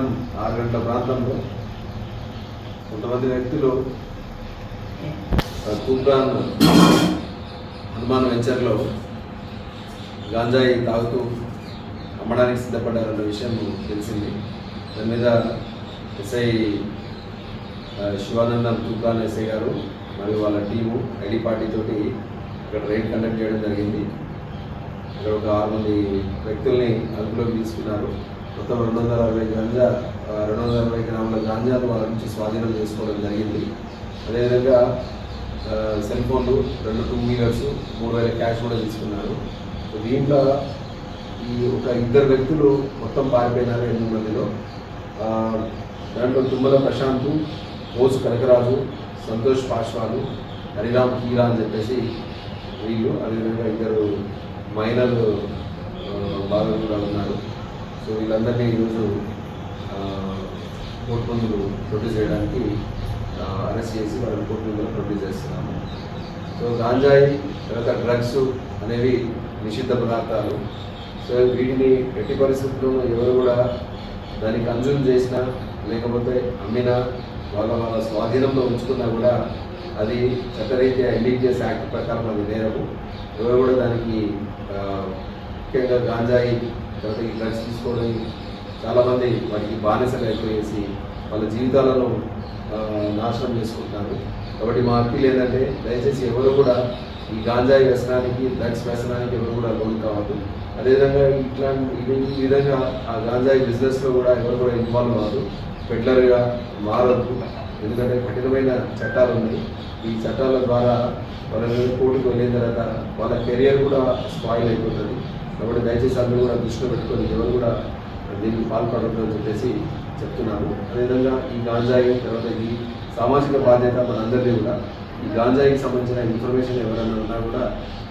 సాయంత్రం ఆరు గంటల ప్రాంతంలో కొంతమంది వ్యక్తులు కుమ్రాన్ హనుమాన్ వెంచర్లో గాంజాయి తాగుతూ అమ్మడానికి సిద్ధపడ్డారన్న విషయం తెలిసింది. దాని మీద ఎస్ఐ శివానందన్ తుకాన్ ఎస్ఐ గారు మరియు వాళ్ళ టీము ఐడి పార్టీతోటి ఇక్కడ రైడ్ కండక్ట్ చేయడం జరిగింది. ఇక్కడ ఒక ఆరు మంది వ్యక్తుల్ని అదుపులోకి తీసుకున్నారు. మొత్తం రెండు వందల అరవై గంజా రెండు వందల అరవై గ్రాముల గాంజాను వాళ్ళ నుంచి స్వాధీనం చేసుకోవడం జరిగింది. అదేవిధంగా సెల్ ఫోన్లు రెండు టూ వీలర్స్ మూడు వేల క్యాష్ కూడా తీసుకున్నారు. సో దీంట్లో ఈ ఒక ఇద్దరు వ్యక్తులు మొత్తం పారిపోయినారు ఎనిమిది మందిలో. దాంట్లో తుమ్మల ప్రశాంత్ మోసు కనకరాజు సంతోష్ పాశ్వాలు హరిరామ్ హీరా అని చెప్పేసి వీళ్ళు అదేవిధంగా ఇద్దరు మైనర్ బాగా కూడా ఉన్నారు. సో వీళ్ళందరినీ ఈరోజు కోర్టు ముందు ప్రొడ్యూస్ చేయడానికి అరెస్ట్ చేసి వాళ్ళని కోర్టు ముందు ప్రొడ్యూస్ చేస్తున్నాము సో గాంజాయి తర్వాత డ్రగ్స్ అనేవి నిషిద్ధ పదార్థాలు. సో వీటిని ఎట్టి పరిస్థితుల్లో ఎవరు కూడా దాన్ని కన్జ్యూమ్ చేసినా లేకపోతే అమ్మినా వాళ్ళ వాళ్ళ స్వాధీనంలో ఉంచుకున్నా కూడా అది చట్టరీత్యా ఇండిజియస్ యాక్ట్ ప్రకారం అది నేరము. ఎవరు కూడా దానికి ముఖ్యంగా గాంజాయి తర్వాత ఈ డ్రగ్స్ తీసుకోవడం చాలామంది వాటికి బానిసలు అయిపోయేసి వాళ్ళ జీవితాలను నాశనం చేసుకుంటున్నారు కాబట్టి మా అప్పీల్ ఏంటంటే దయచేసి ఎవరు కూడా ఈ గాంజాయి వ్యసనానికి డ్రగ్స్ వ్యసనానికి ఎవరు కూడా లోన్ కావద్దు. అదేవిధంగా ఇట్లాంటి ఈ విధంగా ఆ గాంజాయి బిజినెస్లో కూడా ఎవరు కూడా ఇన్వాల్వ్ అవ్వదు పెట్లర్గా మారద్దు. ఎందుకంటే కఠినమైన చట్టాలు ఉన్నాయి. ఈ చట్టాల ద్వారా వాళ్ళ మీద కోర్టుకు వెళ్ళిన తర్వాత వాళ్ళ కెరియర్ కూడా స్పాయిల్ అయిపోతుంది. కాబట్టి దయచేసి అందరూ కూడా దృష్టిలో పెట్టుకొని ఎవరు కూడా దీనికి పాల్పడద్దు అని చెప్పేసి చెప్తున్నాము అదేవిధంగా ఈ గాంజాయి తర్వాత ఈ సామాజిక బాధ్యత మనందరినీ కూడా ఈ గాంజాయికి సంబంధించిన ఇన్ఫర్మేషన్ ఎవరైనా ఉన్నా కూడా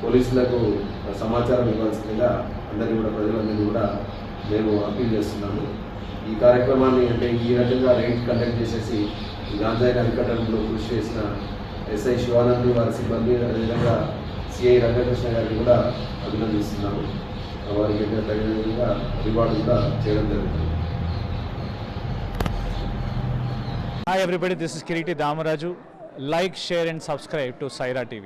పోలీసులకు సమాచారం ఇవ్వాల్సిందిగా అందరినీ కూడా ప్రజలందరినీ కూడా మేము అప్పీల్ చేస్తున్నాము. ఈ కార్యక్రమాన్ని అంటే ఈ రకంగా రైడ్ కండక్ట్ చేసేసి ఈ గాంజాయిని అరికట్టడంలో కృషి చేసిన ఎస్ఐ శివానంద్ వారి సిబ్బంది అదేవిధంగా సిఐ రంగకృష్ణ గారిని కూడా అభినందిస్తున్నాము. వారికి తగిన విధంగా రివార్డు కూడా చేయడం జరుగుతుంది Hi everybody, this is Kiriti Damaraju. Like, share and subscribe to Saira TV.